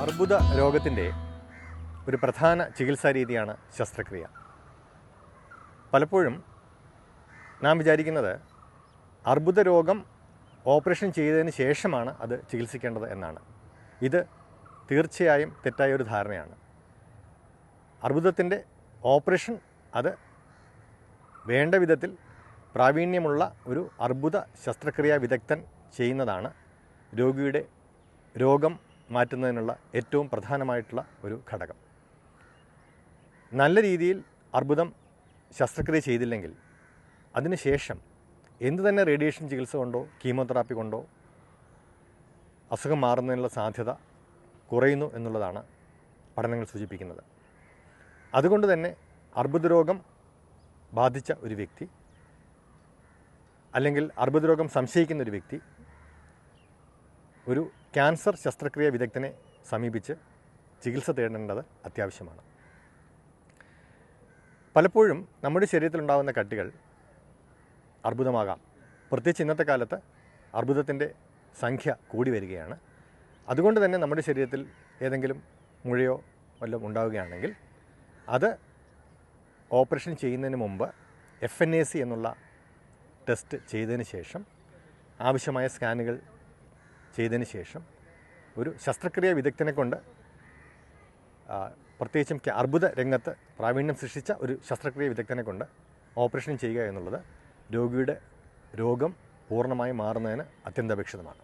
അർബുദ രോഗത്തിന്റെ ഒരു പ്രധാന ചികിത്സാ രീതിയാണ് ശസ്ത്രക്രിയ. പലപ്പോഴും നാം വിചാരിക്കുന്നത് അർബുദ രോഗം ഓപ്പറേഷൻ ചെയ്തതിന് ശേഷമാണ് അത് ചികിത്സിക്കേണ്ടത് എന്നാണ്. ഇത് തീർച്ചയായും തെറ്റായ ഒരു ധാരണയാണ്. അർബുദത്തിന്റെ ഓപ്പറേഷൻ അത് വേണ്ട വിധത്തിൽ പ്രാവീണ്യമുള്ള ഒരു അർബുദ ശസ്ത്രക്രിയാ വിദഗ്ധൻ ചെയ്യുന്നതാണ് രോഗിയുടെ രോഗം മാറ്റുന്നതിനുള്ള ഏറ്റവും പ്രധാനമായിട്ടുള്ള ഒരു ഘടകം. നല്ല രീതിയിൽ അർബുദം ശസ്ത്രക്രിയ ചെയ്തില്ലെങ്കിൽ അതിനുശേഷം എന്ത് തന്നെ റേഡിയേഷൻ ചികിത്സ കൊണ്ടോ കീമോതെറാപ്പി കൊണ്ടോ അസുഖം മാറുന്നതിനുള്ള സാധ്യത കുറയുന്നു എന്നുള്ളതാണ് പഠനങ്ങൾ സൂചിപ്പിക്കുന്നത്. അതുകൊണ്ട് തന്നെ അർബുദരോഗം ബാധിച്ച ഒരു വ്യക്തി അല്ലെങ്കിൽ അർബുദരോഗം സംശയിക്കുന്ന ഒരു വ്യക്തി ഒരു ക്യാൻസർ ശസ്ത്രക്രിയ വിദഗ്ധനെ സമീപിച്ച് ചികിത്സ തേടേണ്ടത് അത്യാവശ്യമാണ്. പലപ്പോഴും നമ്മുടെ ശരീരത്തിലുണ്ടാകുന്ന കട്ടികൾ അർബുദമാകാം. പ്രത്യേകിച്ച് ഇന്നത്തെ കാലത്ത് അർബുദത്തിന്റെ സംഖ്യ കൂടി വരികയാണ്. അതുകൊണ്ട് തന്നെ നമ്മുടെ ശരീരത്തിൽ ഏതെങ്കിലും മുഴയോ വല്ലതും ഉണ്ടാവുകയാണെങ്കിൽ അത് ഓപ്പറേഷൻ ചെയ്യുന്നതിന് മുമ്പ് എഫ് എൻ എ സി എന്നുള്ള ടെസ്റ്റ് ചെയ്തതിന് ശേഷം ആവശ്യമായ സ്കാനുകൾ ചെയ്തതിന് ശേഷം ഒരു ശസ്ത്രക്രിയ വിദഗ്ധനെ കൊണ്ട് പ്രത്യേകിച്ചും അർബുദ രംഗത്ത് പ്രാവീണ്യം സൃഷ്ടിച്ച ഒരു ശസ്ത്രക്രിയ വിദഗ്ധനെ കൊണ്ട് ഓപ്പറേഷൻ ചെയ്യുക എന്നുള്ളത് രോഗിയുടെ രോഗം പൂർണമായി മാറുന്നതിന് അത്യന്താപേക്ഷിതമാണ്.